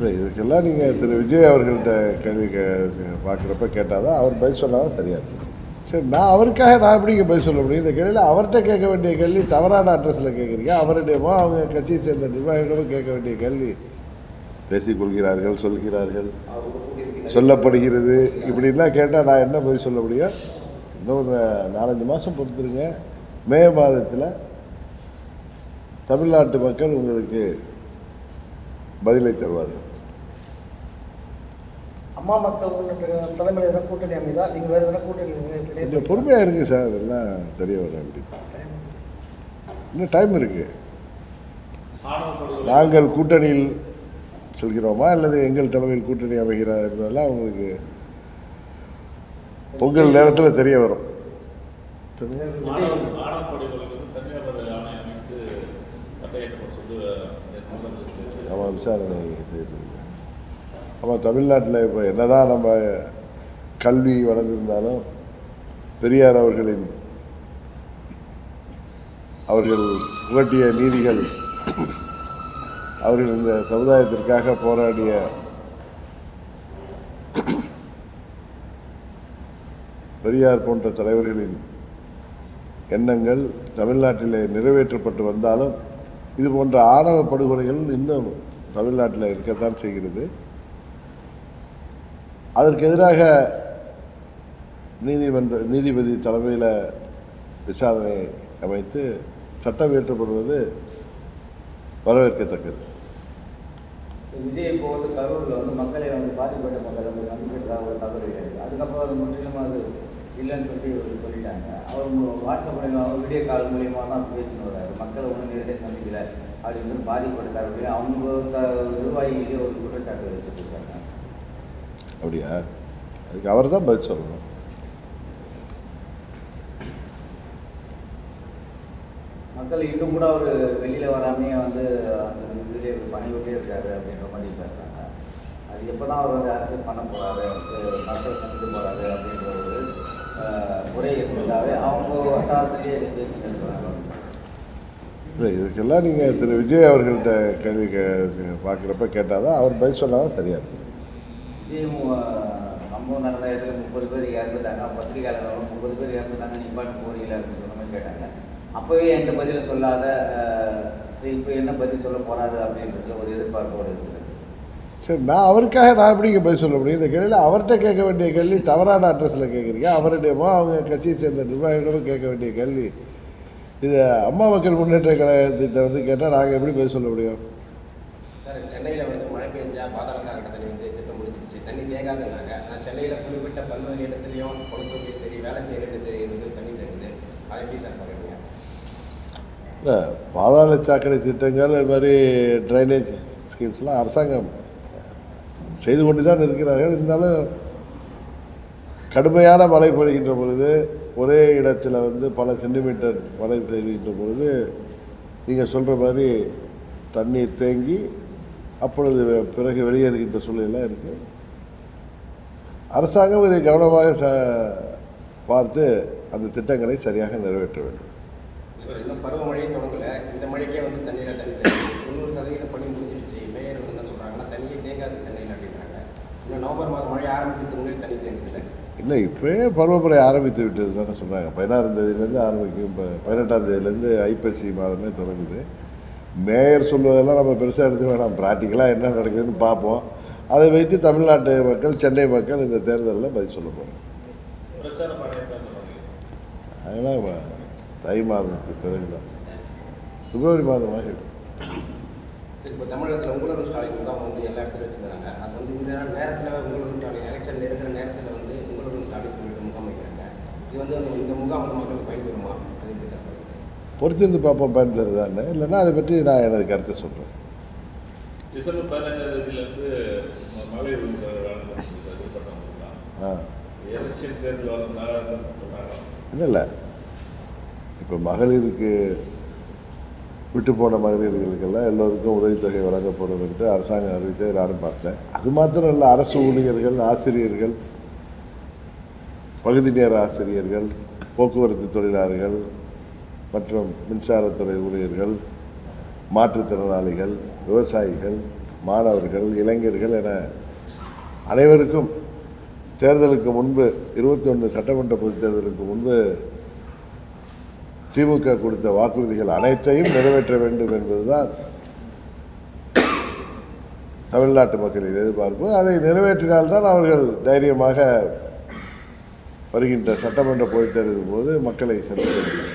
இல்லை இதுக்கெல்லாம் நீங்கள் திரு விஜய் அவர்கள்ட்ட கேள்வி கே பார்க்குறப்ப கேட்டால் தான் அவர் பதில் சொன்னால் தான் சரியாக இருக்கும். சரி நான் அவருக்காக நான் எப்படிங்க பதில் சொல்ல முடியும்? இந்த கேள்வியில் அவர்கிட்ட கேட்க வேண்டிய கேள்வி தவறான அட்ரஸில் கேட்குறீங்க. அவரிடமோ அவங்க கட்சியை சேர்ந்த நிர்வாகிகளிடமோ கேட்க வேண்டிய கேள்வி. பேசிக்கொள்கிறார்கள் சொல்கிறார்கள் சொல்லப்படுகிறது. இப்படிலாம் கேட்டால் நான் என்ன பதில் சொல்ல முடியும்? இன்னொரு ஒரு நாலஞ்சு மாதம் பொறுத்துருங்க. மே மாதத்தில் தமிழ்நாட்டு மக்கள் உங்களுக்கு பதிலை தருவார்கள். அம்மா மக்கள் தலைமையில் எதனா கூட்டணி அமைதா நீங்கள் வேறு எதனா கூட்டணி கொஞ்சம் பொறுமையாக இருங்க சார் அதெல்லாம் தெரிய வரும் அப்படி இன்னும் டைம் இருக்கு நாங்கள் கூட்டணியில் செல்கிறோமா அல்லது எங்கள் தலைமையில் கூட்டணி அமைகிறார் என்பதெல்லாம் உங்களுக்கு பொங்கல் நேரத்தில் தெரிய வரும். ஆமாம் விசாரணை நம்ம தமிழ்நாட்டில் இப்போ என்னதான் நம்ம கல்வி வளர்ந்திருந்தாலும் பெரியார் அவர்களின் அவர்கள் புகட்டிய நீதிகள் அவர்கள் இந்த சமுதாயத்திற்காக போராடிய பெரியார் போன்ற தலைவர்களின் எண்ணங்கள் தமிழ்நாட்டிலே நிறைவேற்றப்பட்டு வந்தாலும் இது போன்ற ஆணவ படுகொலைகள் இன்னும் தமிழ்நாட்டில் இருக்கத்தான் செய்கிறது. அதற்கு எதிராக நீதிமன்ற நீதிபதி தலைமையில் விசாரணை அமைத்து சட்டம் இயற்றப்படுவது வரவேற்கத்தக்கது. விஜய் இப்போ வந்து கரூரில் வந்து மக்களை வந்து பாதிக்கப்பட்ட மக்கள் வந்து சந்திக்கிறதாக ஒரு தகவல் இருக்குது அதுக்கப்புறம் அது முற்றிலும் அது இல்லைன்னு சொல்லி இவரு சொல்லிட்டாங்க. அவர் வாட்ஸ்அப் மூலியமா அவர் வீடியோ கால் மூலியமாக தான் பேசின்னு வர்றாரு. மக்களை ஒன்றும் நேரடியாக சந்திக்கல. அப்படின்னு வந்து பாதிக்கப்பட்ட அவங்க த நிர்வாகிகளே ஒரு குற்றச்சாட்டு வச்சுருக்காங்க அப்படியா? அதுக்கு அவர் தான் பதில் சொல்லணும். மக்கள் இன்னும் கூட அவர் வெளியில் வராமையே வந்து அந்த இதிலே பணிவிட்டே இருக்காரு அப்படின்ற மாதிரி பேசுகிறாங்க அது எப்போ தான் அவர் வந்து அரசியல் பண்ண போகிறாரு மக்கள் சந்திக்க போகிறாரு அப்படின்ற ஒரு அஹ், முறை இருந்ததாவே அவங்க வட்டாரத்திலேயே பேசிட்டு இருக்கிறாங்க இல்லை இதுக்கெல்லாம் நீங்கள் திரு. விஜய் அவர்கள்ட்ட கேள்வி கே பார்க்குறப்ப கேட்டால் தான் அவர் பதில் சொன்னால் தான் சரியாக இருக்கும். சம்பவம் நடந்த இடத்துல முப்பது பேர் இறந்துட்டாங்க. பத்திரிகையாளர்களும் முப்பது பேர் இறந்துட்டாங்க நிப்பாட்டு போறீங்களா அப்படின்னு சொன்ன மாதிரி கேட்டாங்க. அப்போவே எந்த பதிலும் சொல்லாத இப்போ என்ன பதில் சொல்ல போறாரு அப்படின்றதுல ஒரு எதிர்பார்ப்போடு இருக்குது. சரி நான் அவருக்காக நான் எப்படிங்க பதில் சொல்ல முடியும்? இந்த கேள்வியில் அவர்கிட்ட கேட்க வேண்டிய கேள்வி தவறான அட்ரஸில் கேட்குறீங்க. அவருடையமோ அவங்க கட்சியை சேர்ந்த நிர்வாகிகளிடமோ கேட்க வேண்டிய கேள்வி. இது அம்மா மக்கள் முன்னேற்ற கழகத்திட்ட வந்து கேட்டால் நாங்கள் எப்படி பதில் சொல்ல முடியும்? சார் சென்னையில் வந்து மழை பெஞ்சா பாதாள சாக்கடை தண்ணி வந்து திட்டம் இல்லாததுனால நான் சென்னையில் குறிப்பிட்ட பல்வேறு இடத்துலையும் குளத்தூர்லேயும் சரி வேலை செய்கிற இடத்துலையும் வந்து தண்ணி தேங்குது அதை எப்படி சார் பார்க்குறீங்க? இல்லை பாதாள சாக்கடை திட்டங்கள் இது மாதிரி ட்ரைனேஜ் ஸ்கீம்ஸ்லாம் அரசாங்கம் செய்து கொண்டு தான் இருக்கிறார்கள். இருந்தாலும் கடுமையான மழை பொழிகின்ற பொழுது ஒரே இடத்துல வந்து பல சென்டிமீட்டர் மழை பெய்கின்ற பொழுது நீங்கள் சொல்கிற மாதிரி தண்ணீர் தேங்கி அப்பொழுது பிறகு வெளியேறுகின்ற சூழ்நிலை இருக்குது அரசாங்கம் இதை கவனமாக ச பார்த்து அந்த திட்டங்களை சரியாக நிறைவேற்ற வேண்டும். இன்னும் பருவமழையே தொடங்கல இந்த மழைக்கே வந்து தண்ணியில் தண்ணி தொண்ணூறு சதவீதம் பணி முடிஞ்சிருச்சு. மேயர் வந்து என்ன சொல்கிறாங்கன்னா தண்ணியே தேங்காது சென்னையில் அப்படின்றாங்க இன்னும் நவம்பர் மாதம் மழை ஆரம்பிக்கிறதுக்கு தண்ணி தேங்குதில்லை இல்லை இப்போயே பருவமழை ஆரம்பித்து விட்டது தானே சொன்னாங்க பதினாறாம் தேதியிலேருந்து ஆரம்பிக்கும் இப்போ பதினெட்டாம் தேதியிலேருந்து ஐப்பசி மாதமே தொடங்குது. மேயர் சொல்வதெல்லாம் நம்ம பெருசாக எடுத்து வேணாம். ப்ராக்டிக்கலாக என்ன நடக்குதுன்னு பார்ப்போம். அதை வைத்து தமிழ்நாட்டு மக்கள் சென்னை மக்கள் இந்த தேர்தலில் பதில் சொல்ல தொடங்கி. அதெல்லாம் தை மாதத்துக்கு பிறகு தான் பிப்ரவரி இருக்கும் சரி இப்போ தமிழகத்தில் ஸ்டாலின் முகாம் வந்து எல்லா இடத்துலையும் வச்சுருந்தாங்க. அது வந்து இந்த நேரத்தில் உங்களூர் ஸ்டாலின் எலெக்ஷன் இருக்கிற நேரத்தில் வந்து உங்களூர் ஸ்டாலின் சொல்லிட்டு முகாம் வைக்கிறாங்க. இது வந்து அந்த- இந்த முகாம் வந்து மக்களுக்கு பயன்பெறுமா அது பொறுத்திருந்து பார்ப்போம் பயன் தருதான்னு. இல்லைன்னா அதை பற்றி நான் எனது கருத்தை சொல்கிறேன் டிசம்பர் பதினஞ்சாம் தேதியிலேருந்து மகளிர் சொன்னாங்க இல்லை இல்லை. இப்போ மகளிருக்கு விட்டு போன மகளிர்களுக்கெல்லாம் எல்லோருக்கும் உதவித்தொகை வழங்கப்படும் என்று அரசாங்கம் அறிவித்ததை நானும் பார்த்தேன் அது மாத்திரம் இல்லை அரசு ஊழியர்கள் ஆசிரியர்கள் பகுதி நேர ஆசிரியர்கள் போக்குவரத்து தொழிலாளர்கள் மற்றும் மின்சாரத்துறை ஊழியர்கள் மாற்றுத்திறனாளிகள் விவசாயிகள் மாணவர்கள் இளைஞர்கள் என அனைவருக்கும் தேர்தலுக்கு முன்பு இருபத்தி ஒன்று சட்டமன்ற பொதுத் தேர்தலுக்கு முன்பு திமுக கொடுத்த வாக்குறுதிகள் அனைத்தையும் நிறைவேற்ற வேண்டும் என்பதுதான் தமிழ்நாட்டு மக்களின் எதிர்பார்ப்பு. அதை நிறைவேற்றினால்தான் அவர்கள் தைரியமாக வருகின்ற சட்டமன்ற பொதுத் தேர்தலின் போது மக்களை சந்திக்க முடியும்.